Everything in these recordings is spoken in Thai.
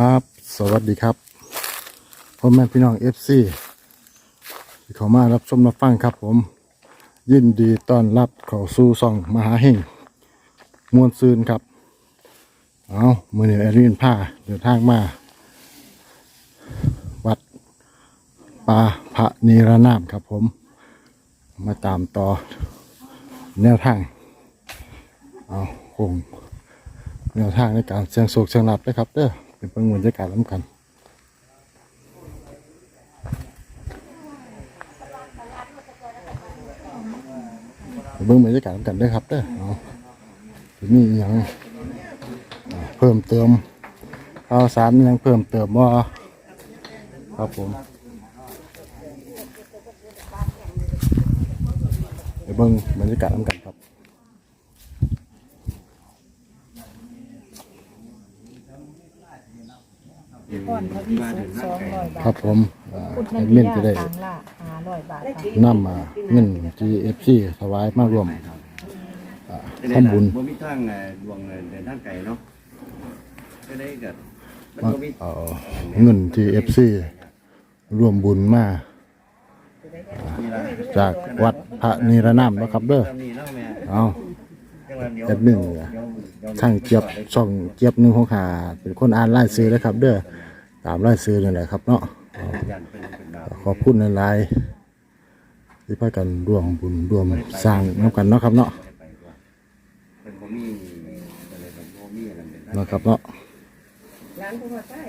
ครับ สวัสดีครับพ่อแม่พี่น้องเอฟซีที่เขามารับชมรับฟังครับผม ยินดีต้อนรับเข้าสู่ซ่องมหาเฮงมวลซืนครับ เอามือนี้แอรินผ้าเดินทางมา วัดป่าพระนีรนามครับผม มาตามต่อแนวทาง เอาคงแนวทางในการเสียงโศกเสียงหลับนะครับเด้อ เป็นเพิ่งบรรยากาศล้ำกันเบิ่งบรรยากาศล้ำกันด้ครับเด้อเอาสิมีอหย่างเพิ่มเติมข่าวสารอิหยังเพิ่มเติมว่าครับผมเดี๋ยวเบิ่งบรรยากาศล้ำกันครับ ก่อนพระพิสุสองร้อยบาทครับผมอ่าพุทธแอนันดทิมินยาจะได้ต่างละห้าร้อยบาทค่ะนำมาเงิน GFC ถวายมารวมอ่าจะได้ทำบุญ บ่มีทางเอ่อดวงเงินเดินทางไกลเนาะจะได้เกิดมันมาบ่มี เอาเงิน GFC รวมบุญมาอ่าจากวัดพระนิรนามนะครับเด้อนี่เนาะแม่เอาจังหวัดเดียวแอดมินช่างเจี๊ยบช่องเจี๊ยบหนึ่งของขาเป็นคนอ่านรายซื้อนะครับ เด้อ ตามรายซื้อนี่แหละครับเนาะยันเป็นเป็นดาวขอบคุณหลายๆที่พากันร่วมบุญร่วมสร้างน้ำกันเนาะครับเนาะเป็นบ่มีอะไรแบบบ่มีอะไรเป็นนะครับเนาะ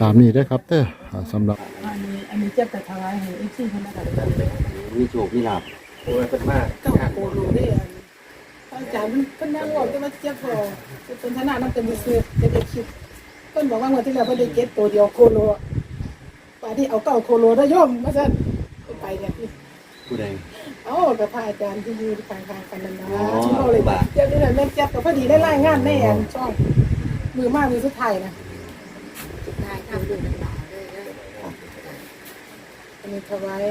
ตามนี้ได้อครับเด้ออ่าสำหรับอันนี้อันนี้จะไปถวายให้เอฟซีคนละกันมีโชคมีลาภโอ้ยเป็นมากเก้าโกโลได้อันอาจารย์มันเพิ่นนั่งบอกจะมาเจ็บพอเป็นธนาน้ำเป็นซื้อจะได้คิดเพิ่นบอกว่างวดที่แล้วเพิ่นได้เก็บตัวเดียวโคโลป่าที่เอาเก้าโคโลได้ย่อมมาซั่นไปเนี่ยผู้ใดเอ้ากับพระอาจารย์ที่อยู่ข้างๆกันนั่นนะอ๋อที่เราเลยเจ็บนี่แหละแม่นเจ็บกับพอดีได้รายงานในอันช่องมือมากมือสุดท้ายนะอันนี้ถวาย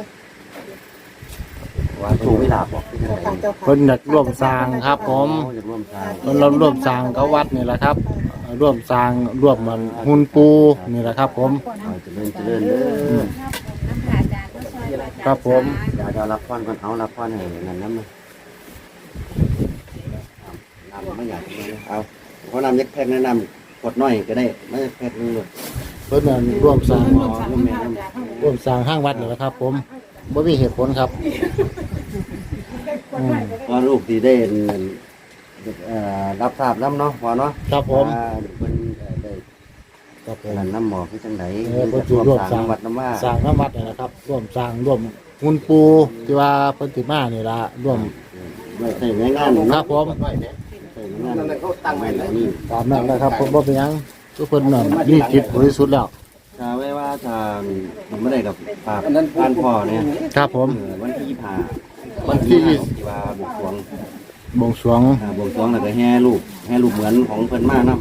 ว่าโชคมีลาภบอกเจ้าค่ะเจ้าค่ะเพิ่นอยากร่วมสร้างครับ ผมอยากร่วมสร้างเพิ่นเราร่วมสร้างเขาวัดนี่แหละครับอ่า ร่วมสร้างร่วมมันหุ่นปูนี่แหละครับ ผม เอาเจริญเจริญเด้อครับผม เดี๋ยวเดี๋ยวรับพรก่อนเอารับพรให้นั่นน้ำนะน้ำไม่อยากเลยเอาเพราะน้ำยักแพ็คแนะนำกดน้อยก็ได้ไม่แพ็คนึงเลยเพิ่นน่ะร่วมสร้างร่วมสร้างร่วมสร้างร่วมสร้างห้างวัดนี่แหละครับ ผมบ่มีเหตุผลครับพอลูกที่ได้ เอ่อรับทราบน้ำเนาะพอเนาะครับผมว่าเพิ่นเอ่อได้ครับผม นั่นน้ำหมอกคือจังไดเออเพิ่นสิร่วมสร้าง วัดน้ำว่าสร้างน้ำวัดนี่แหละครับร่วมสร้างร่วมหุ่นปูที่ว่าเพิ่นสิมานี่ล่ะร่วมด้วยใส่ในงานครับผมใส่ในงานเขาตั้งไว้แล้วนี่ตามนั้นแหละครับผมบ่เป็นหยังทุกคนน่ะมีจิตบริสุทธิ์แล้ว ถ้าไว้ว่าทางมันไม่ได้กับปากบ้านพ่อเนี่ยครับผม เออวันที่ยี่สิบห้าวันที่ยี่สิบที่ว่าบุกสรวง บวงสรวงอ่าบวงสรวงแล้วก็แห่ลูกแห่ลูกเหมือนของเพิ่นมานํ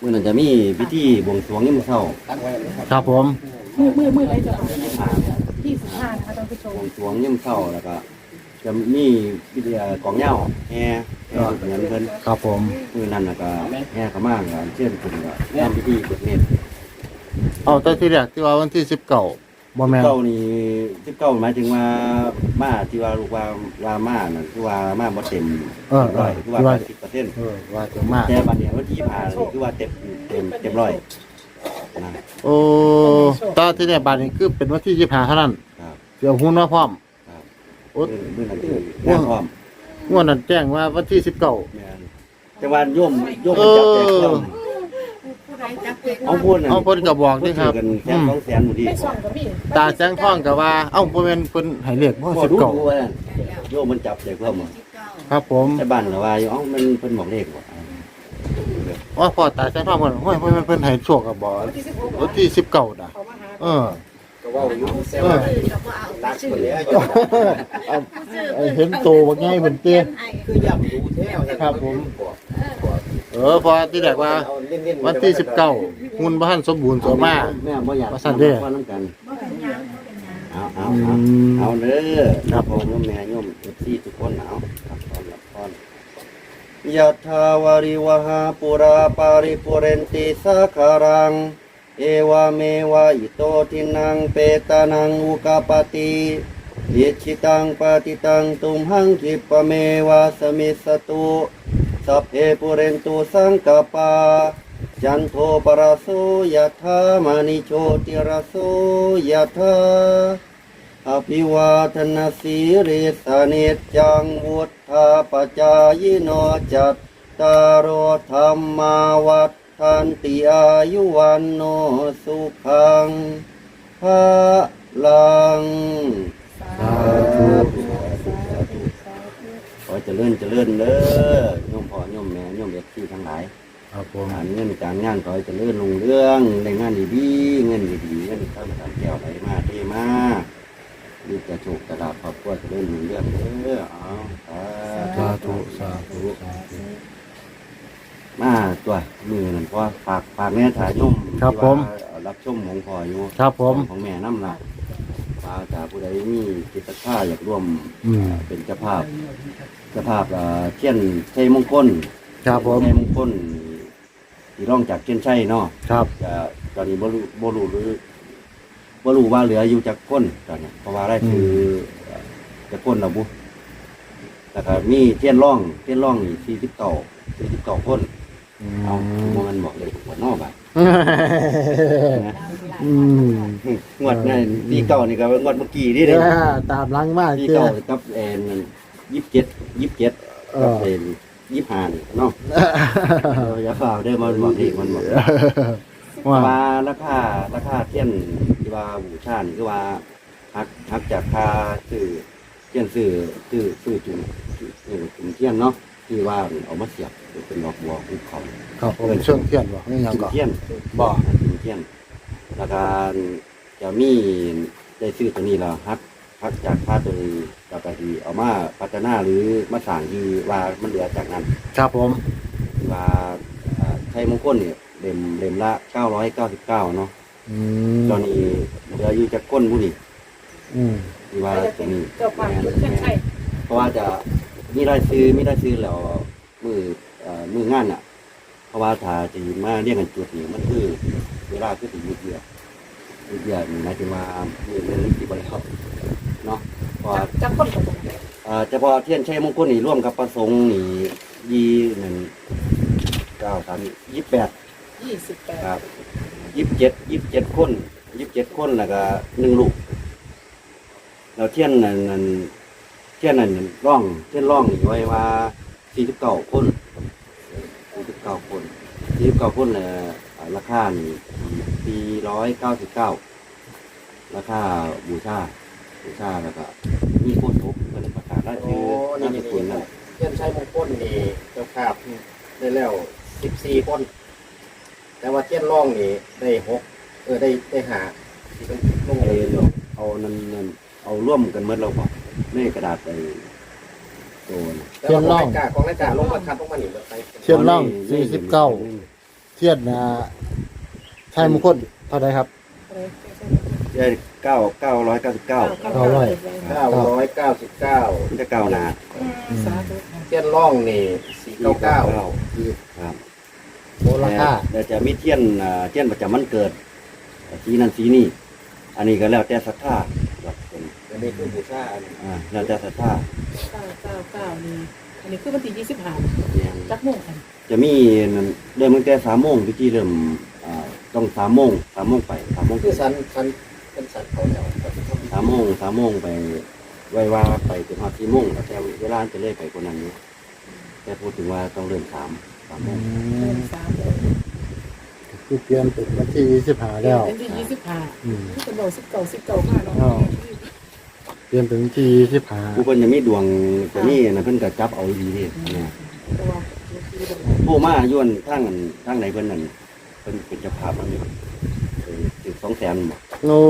มื้อนั้นจะมีพิธีบวงสรวงยามมื้อเช้าครับผม มือมือมืออะไรจะที่สิบห้านะคะท่านผู้ชบมวงสรวงยามเช้าแล้วก็จะมีพิธีกองเหย้าแห่แห่ลูกเหมือนเพิ่นครับผม มื้อนั้นแล้วก็แห่เข้ามาก็เชิญขึ้นก็ทำพิธีเปิดเนตรเอาแต่ที่แรกที่ว่าวันที่สิบเก้า บ่แม่นเก้านี่19หมายถึงว่ามาที่ว่าลูกว่าว่ามานั่นคือว่ามาบ่เต็มเออเอร้ออยคือที่ว่าว่า80%เออว่าจะมาแต่บัดเนี้วันที่ผ่านนี่คือว่าเต็มเต็มเต็มร้อยนะโอ้ตอนที่เนี่ยบาดนี้คือเป็นวันที่ยี่สิบห้าเท่านั้นครับเดี๋ยวหุ้นมาพร้อม ครับโอ้ เมื่อนั้นคืองานพร้อมงวดนั้นแจ้งว่าวันที่สิบเก้า แม่นแต่ว่าโยมโยมมันจับแจกเครื่อง เอาพูดน่ะเอาเพิ่นก็บอกนี่ครับ กันแสนสองแสนหมดดีไม่ส่องกับพี่ตาแจ้งท่องก็ว่า เอ้าบ่แม่นเพิ่นให้เลขบ่บ่สิบรู้เก้าว่านั่นโยมมันจับแจกเครื่องหมดครับผมแต่บ้านเราว่าอยู่เอ้ามันเพิ่นบอกเลขบ่ว่าพอตาแจ้งท่องเพิ่นโอ้ยเพิ่นเพิ่นให้โชคก็บ่วันที่สิบหกวันที่สิบเก้าน่ะ เขามาหาเออ ก็ว่าอยู่เออตักคนแล้วเอาเอาเห็นโตว่าไงเหมือนเตี้ยคือย่ำดูแท้ครับผม เออ พอที่แรกว่า วันที่สิบเก้าหุ่นบ้านสมบูรณ์ตัวมากแม่บ่อยากว่าซั่นเด้อ ว่าน้ำกันเอาเอาอืเอามเอาเด้อครับผมโยมแม่โยมที่ทุกคนเอารับพรรับพรยะถาวาริวหาปุราปาริปุเรนติสาคารัง เอวาเมวะอิโตทินังเปตานังอุกาปติอิชิตังปฏิตังตุมหังคิปะเมวะสมิสตุ สัพเพปุเรนตุสังกปา จันโทปรโสยถามณิโชติรโสยถาอภิวาทนาสีริสานิจจังวุฒาปจายโนจัตตารโธรรมาวัฏทันติอายุวันโนสุขังภาลังสาธุ เจริญเจริญเด้อโยมพ่อโยมแม่โยมเด็กที่ทั้งหลายครับผมการเงินการงานขอให้เจริญรุ่งเรื่องในงานดีๆเงินดีๆเงินข้าวสารแก้วไหลมาเทมามีจะโชคจะลาภครอบครัวเจริญรุ่งเรื่องเด้อเอาสาสาธุธุสาธุสาธุมาตัวมือนั่นพ่อฝากฝากแม่ถ่ายชมครับผมที่ว่ารับชมของพ่ออยู่ครับผมของแม่น้ำหนักปาจากผู้ใดมีจิตศรัทธาอยากร่วมอืมเป็นเจ้าภาพ เจ้าภาพเอ่อเทียนชัยมงคลครับผมชัยมงคลที่ร่องจากเทียนชัยเนาะครับ จะตอนนี้บ่รู้บ่รู้หรือบ่รู้ว่าเหลืออยู่จากคนตอนนี้เพราะว่าได้คือเอ่อจะคนเราบุแล้วก็มีเทียนร่องเทียนร่องนี่สี่สิบเก้าสี่สิบเก้าคนอืเอามมันบอกเลยหัวนอกอะนะอืมงวดนั่นปีเก่านี่ก็งวดเมื่อกี้นี่เด้เด้อตามหลังมากปีเจ้เก่ากับเอ็นยี่สิบเจ็ด ยี่สิบเจ็ดเอกับอเอ็นยี่สิบห้านี่เนาะเอออย่าฝ่าเด้อมันบอกอีกมันบอกว่าว่าราคาราคาเทียนที่ว่าบูชานี่คือว่าหักหักจากค่าซื้อเทียนซื้อซื้อซื้อจุ่มเออจุ่มเทียนเนาะที่ว่าเอามาเสียบเป็นดอกบัวภูเขา ครับผมเชื่องเทียนบ่นี่ยังจุ่มก่อน เทียนบ่จุ่มเทียนแล้วก็จะมีได้ซื้อตัวนี้แล้วหัก หักจากค่าตัวนี้แล้วก็ที่เอามาพัฒนาหรือมาสร้างที่ว่ามันเหลือจากนั้นครับผมที่ว่าอ่าไทยมงคลเนี่ยเล่มเล่มละ999เนาะอืมตอนนี้เหลืออยู่จากก้นผู้นี่อืมที่ว่าก็จะตรเป็งนนี้เจ้าภาพชุดเช่นใช่เพราะว่าจะมีรายซื้อมีรายซื้อแล้วมือเอ่อมืองานอะ เพราะว่าถ้าจะมาเรียกกันจุดนี่มันคือเวลาคือติดยืดเยื้อยืดเยื้อนี่หมายถึงว่ามีเรื่องที่บริสุทธิ์ เนาะเพราะว่าจับคนกับคนเอ่อเฉพาะเทียนชัยมงคลนี่ร่วมกับประสงค์นี่ยี่หนึ่งเก้าสามยี่สิบแปดยี่สิบแปดครับยี่สิบเจ็ดยี่สิบเจ็ดคนยี่สิบเจ็ดคนแล้วก็หนึ่งลูกเราเทียนนั่นนั่นเทียนนั่นร่องเทียนร่องนี่ไว้ว่าสี่สิบเก้าคนสี่สิบเก้าคนสี่สิบเก้าคนเลยราคานี่สี่ร้อยเก้าสิบเก้าราคาบูชา บูชาแล้วก็มีโคตรทุกเป็นประกาศได้ชื่อนั่นเป็นคนนั่นเพื่อนใช้มงคลนี่เจ้าภาพได้แล้วสิบสี่คน แต่ว่าเทียนร่องนี่ได้หกเออได้ได้หาที่เป็นลงไอ้เลยเนาะเอานั่นนั่นเอาร่วมกันเมื่อเราบอกในกระดาษไอ้โตนะแต่ว่าของรายการของรายการลงมาคัดลงมาหนิไปเทียนร่องสี่สิบเก้าเทียนนะใช่มงคลเท่าไหรครับ ได้เก้าเก้าร้อยเก้าสิบเก้าเก้าร้อย เก้าร้อยเก้าสิบเก้ามันจะเก้าหนาสาธุเทียนร่องนี่สี่เก้าเก้าครับโมราคาแต่จะมีเทียนอ่าเทียนประจำวันเกิดสีนั้นสีนี้อันนี้ก็แล้วแต่ศรัทธาครับเป็นอันนี้คือบูชาอันนี้อ่าแล้วแต่ศรัทธาเก้าเก้าเก้านี่อันนี้คือวันที่ยี่สิบห้าเนี่ยจักโมงกันจะมีนั่นเริ่มตั้งแต่สามโมงพิธีเริ่มอ่าต้องสามโมงสามโมงไปสามโมงคือสันสัน เป็นสันเขาแล้วครับสามโมงสามโมงไปไว้ว่าไปถึงหอดสี่โมงแต่เวลาจะเลื่อยไปกว่านั้นอยู่แต่พูดถึงว่าต้องเริ่มสามสามโมงเดือนสามคือเปลี่ยนเป็นวันที่ยี่สิบห้าแล้วเป็นที่ยี่สิบห้าอืมที่เป็นบอกสิบเก้าสิบเก้ามาเนาะอ้าวเปลี่ยนเป็นวันที่ยี่สิบห้าผู้เพิ่นจะมีดวงจะมีนะเพิ่นก็จับเอาดีเด้เนี่ยเพราะว่าผู้มาย้อนทางนั้นทางไหนเพิ่นนั่นเพิ่นเป็นเจ้าภาพมันอยู่ถึงสองแสนบ่ โอ้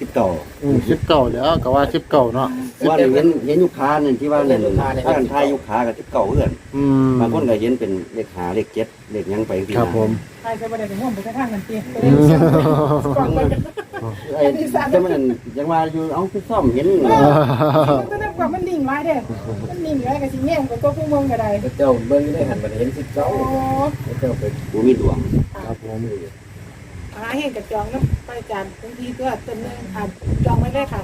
สิบเก้าสิบเก้าแล้วก็ว่าสิบเก้าเนาะว่าเห็นเห็นยุคค้านั่นที่ว่านั่นถ้ากันทายยุคค้ากับสิบเก้าเอื้อนอืมบางคนก็เห็นเป็นเลขหาเลขเจ็ดเลขหยังไปที่ครับผมใครจะมาได้ถึงห่วงไปกระทั่งกันตีอืมก่อนไปกันไอ้แต่มันนั่นยังว่าอยู่เอาคือซ่อมเห็นก็ได้ก ว่ามันนิ่งหลายเด้อมันนิ่งหลายก็สิแย่งกว่าตัวผู้เมืองก็ได้เจ้าเบิ่งได้หันมาเห็นสิเจ้าโอ้เจ้าไปบ่มีดวงครับผมหาเห็นกับจองน้ำไปจานบางทีตัวตัวนึงอะจองไม่ได้ค่ะ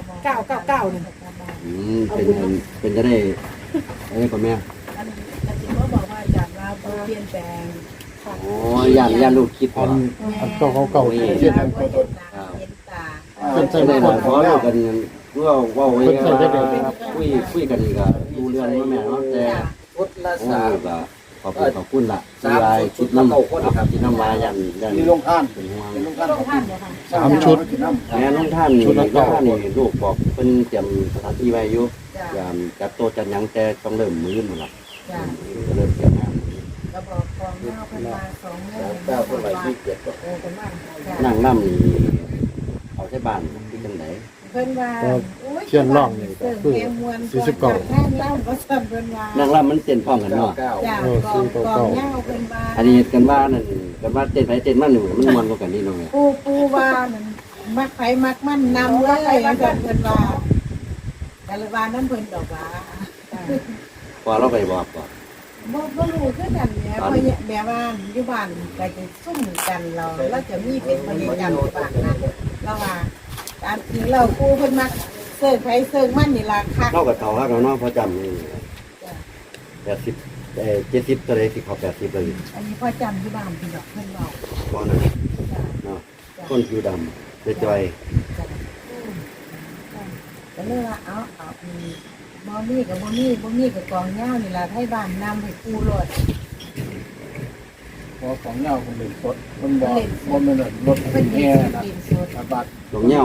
999นี่อืมเป็นเป็นจะได้อะไรก่อนแม่อันอันที่เขาบอกว่าอาจารย์ว่าบ่เปลี่ยนแปลงอ๋อย่านย่านลูกคิดพอัอนอันเก่าเขาเก่าเห็นเทียนตากันเห็นตาเห็นตาเพิ่นใส่ใช่บ่ได้ก่บ่อนขอเล่ากัน เพื่อเว่าไว้ว่าคุยคุยกันนี่ก็ดูเรื่องว่าแม่เนาะแต่พุทธละโอ้สามก็ขอบคุณขอบคุณล่ะที่วายคิดน้ำครับคิดน้ำวายันยันมีลงท่านเป็นห่วงมีลงท่านต้องท่านบ่ค่ะสามชุด แม่น้องท่านนี่น้องท่านนี่ลูกบอกเพิ่นเตรียมสถานที่ไว้อยู่จ้ะยามจัดโต๊ะจัดหยังแต่ต้องเริ่มมื้อมันล่ะจ้ะก็เริ่มเตรียมงานก็บอกกองเงาเพิ่นมาสองเงินเจ้าคนไหนที่เกียรติ โอ้เพิ่นว่าจ้ะนั่งน้ำนี่เอาใช้บ้านที่จังไดเพิ่นว่าเทียนร่องนี่ก็คือสี่สิบเก้าแท่นเล่าก็สั่นเพิ่นว่านั่งน้ำมันเต้นพร้อมกันเนาะเก้าจ้ะเออกองสี่กเก้าองเก้าเงาเพิ่นว่าอันนี้กันว่านั่นกันว่าเต้นไปเต้นมันนี่มันม่วนกว่ากันนี่น้องแม่ปูปูว่านั่นมักไผมักมันนำเลยว่าซั่นเพิ่นว่าแต่ละว่านั้นเพิ่นดอกว่าพอเราไปบอกก่อนบ่บ่รู้คือกันแหม่เพราะแม่ว่าอยู่บ้านก็จะซุ่มกันเราแล้วจะมีเป็นบริกรรมอยู่บ้านนั้นเราว่า ตามจริงเราครูเพิ่นมักเสิร์ฟไผเสิร์ฟมันนี่ล่ะคักเท่ากับเท่าฮักเราเนาะพอจำนี่แปดสิบเอ่อเจ็ดสิบตัวเลยสิเขาแปดสิบเลยอันนี้พ่อจำที่บ้านพี่ดอกเพิ่นบอกตอนนั้นจ้ะเนาะคนผิวดำเจอยจ้ะก็เลยว่าเอาเอาอืมบ่มีกับบ่มีบ่มีกับกองเหย้านี่ล่ะให้บ้านนำให้กูรถ พอของเงาคนเล่นสดมันบอกว่ามันรถเพิ่นแห่เฮ็ดนะดินสดอาบัตรๆดอกเหย้า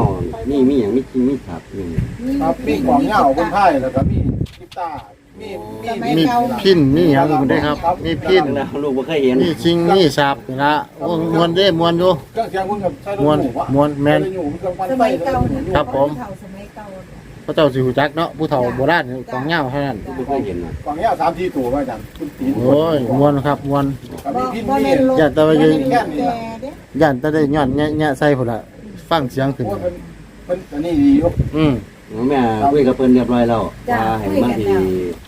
มีมีอย่างมีจริงมีขาดอยู่ครับมีของเงาบนไพ่แล้วก็มีกีตาร์มีมีมีพินมีหยังอยู่ได้ครับ มีพินนะลูกบ่เคยเห็นมีชิงมีสาบนี่ละโอ้มวนเด้มวนอยู่เครื่องเสียงคุณกับใช้รถมวนหมูวะมวนแมนใช้รถหมูมันก็วันสไปมัยเก่าน่ะครับผมเฒ่าสมัย เก่าน่ะพระเจ้าสิหูจักเนาะผู้เฒ่าโบราณนี่ของเหย้าเท่านั้นบ่เคยเห็นนะของเงาสามทีตัวมาจันคุณตีนโอ้ยมวนครับมวน กับบ่มีพินบ่มีแม่นรถอย่าแต่ว่าบ่ยืนแม่นรถแก่เด้ย่านแต่ได้ย้อนแง่ๆใส่พุ่นละฟังเสียงขึ้น โอ้ยเป็นเป็นอันนี้ดีอยู่อืมแม่คุยกับเพิ่นเรียบร้อยแล้วว่าให้มาที่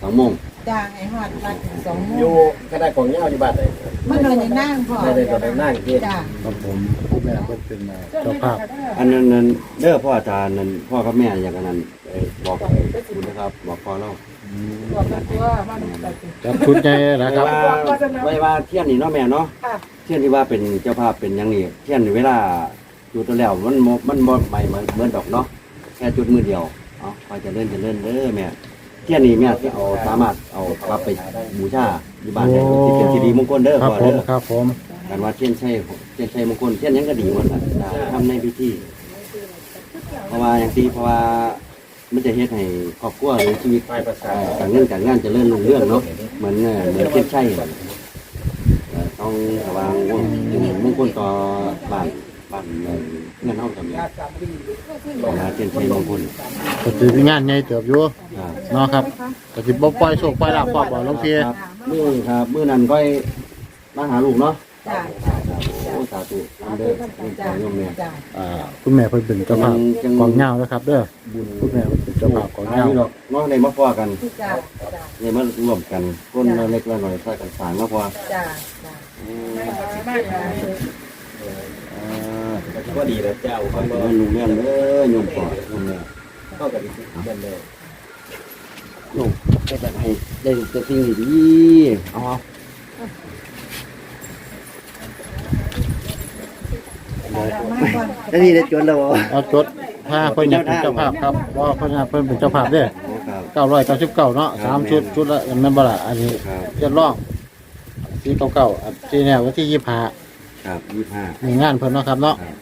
สองโมง จ้างให้ฮอดวัดสองโมอยู่งคณะของเงาอยู่บ้านไหนมันนอนในนั่งพอได้ได้ตอนนั้นนั่งเฮ็ดจ้าครับผมผู้แม่เพิ่นเป็นเอ่อเจ้าภาพอันนั้นนั้นเด้อพ่ออาจารย์นั้นพ่อกับแม่อย่างนั้นเอ่อบอกไอ้คุณนะครับ บอกพ่อเราบอกกันตัวว่ามันแบบจับชุดใหญ่นะคไว้รับว่าไว้ว่าเที่ยนนี่เนาะแม่เนาะค่ะ เที่ยนที่ว่าเป็นเจ้าภาพเป็นหยังนี่เที่ยนเวลาอยู่ตัวแล้วมันบ่มันบ่ใหม่เหมือนเหมือนดอกเนาะแค่จุดมือเดียวเอาคอยจะเล่นจะเล่นเด้อแม่ เที่ยนนี่แม่สิเอาสามารถเอากลับไปบูชาอยู่บ้านได้ที่เป็นสิริมงคลเด้อครับพ่อผเด้มอครับผมกันว่าเที่ยนใช่เที่ยนใช่มงคลเที่ยนหยังก็ดีหมดน่ะได้ทำในพิธีเพราะว่าอย่างที่เพราะว่ามันจะเฮ็ดให้ครอบครัวหรือชีวิตไปประสาเอ่นอการเงินการงานเจะเลื่อนลงเรื่องเนาะเหมือนเอ่อเหมือนเทียนใช่เอ่อต้องระวังว่ามงคลต่อบ้าน บ้านเอ่อเงินเฮาจำเป็นของเทียนใช่มงคลก็สิมีงานใหญ่เติบอยู่อ่าเนาะครับก็สิบ่ปล่อยโชคปล่อยลาภพร้อบ่หลวงพี่ครับมื้อครับมื้อนั้นก็มาหาลูกเนาะจ้าจ้าโอ้สาธุนำเด้อให้ขอโยมแม่จ้าอ่าคุณแม่เพิ่นเป็นเจ้าภาพจังของเหย้านะครับเด้อคุณแม่เพิ่นเป็นเจ้าภาพของเหย้านี่หรอกเนาะได้มาพอกันจ้าจ้าได้มารวมกันคนละเล็กละน้อยช่วยกันสร้างมาพอจ้าจ้า ก็ดีแล้วเจ้าขอเขาให้ก็เงินลุงเรื่องเด้อโยมพ่อโยมแม่เข้ากับที่เดินเลยลูกจะแบบให้ได้แต่สิ่งดีๆเอาเอามาก่อนแล้วนี่ได้จนแล้วบ่เอาจดถ้าเพิ่นอยากเป็นเจ้าภาพครับว่าเพิ่นอยากเพิ่นเป็นเจ้าภาพเด้อครับ999เนาะสามชุดชุดละอันนั้นบ่ล่ะอันนี้ครับ เจ็ดร่องสี่เก้าเก้าอันที่แนววันที่ยี่ห้าครับยี่ห้า มีงานเพิ่นเนาะครับเนาะครับ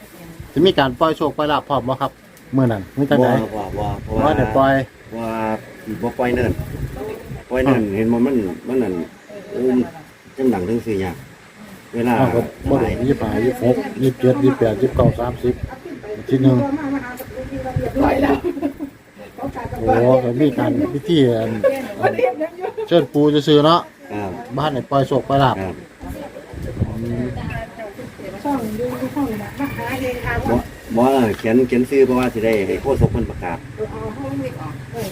จะมีการปล่อยโชคปล่อยลาภพร้อมบ่ครับมื้อนั้นมีจังบ่ได๋บ่บ่เพราะว่าว่าได้ปล่อยว่าบ่ปล่อยเนินปล่อยเนินเห็นบ่มันมันนั่นอุ้มจังหนังถึงสิยากเวลาอ้าวก็บ่ได้ยี่ห้ายี่หกยี่เจ็ดยี่แปดยี่เก้าสามสิบทีหนึ่งไหลแล้วโอ้ก็มีการพิธีอันอันเชิญปูจะซื้อๆเนาะครับบ้านให้ปล่อยโชคปล่อยลาภครับ ช่องดูช่องนะมาหาเองค่ะ บ่บ่เขียนเขียนชื่อเพราะว่าสิได้ให้โฆษกเพิ่นประกาศ เอาห้องไม่ออกเออ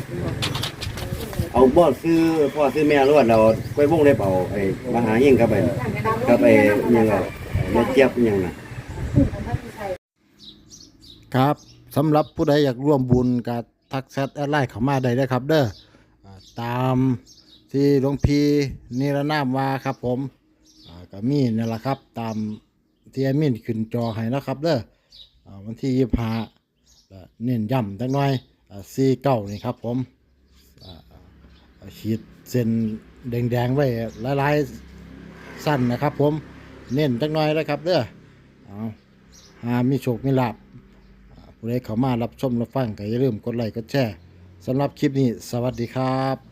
เอาบ่ซื้อพ่อซื้อแม่รวดเราไปวงได้เปล่าไอ้มหายิ่งครับไอ้ครับไอ้ยังไงม่เจี๊ยบยังน่ะครับสำหรับผู้ใดอยากร่วมบุญกับทักแชทแอดไลน์เข้ามาได้เลยครับ เด้อตามที่หลวงพี่นิรนามว่าครับผมก็มีนั่นแหละครับ ตามที่แอดมินขึ้นจอให้นะครับเด้อ วันที่ยี่ห้าเน้นย้ำจังหน่อยซีเก้านี่ครับผมขีดเส้นแดงๆไว้หลายๆสั้นนะครับ ผมเน้นจังหน่อยเลยครับเด้อเอาหามีโชคมีลาบผู้ใดเข้ามารับชมรับฟังก็อย่าลืมกดไลค์กดแชร์สำหรับคลิปนี้ สวัสดีครับ